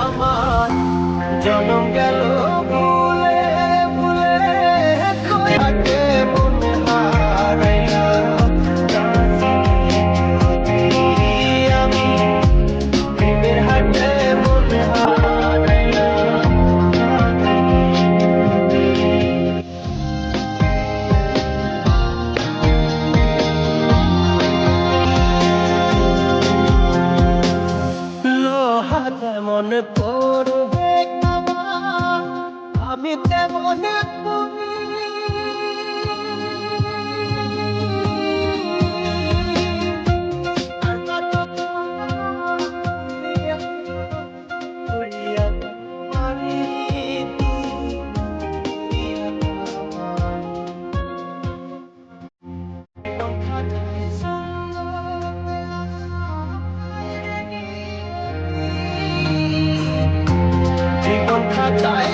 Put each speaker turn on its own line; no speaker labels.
আমার জনম পড়বে আমি তেমন তুমি time.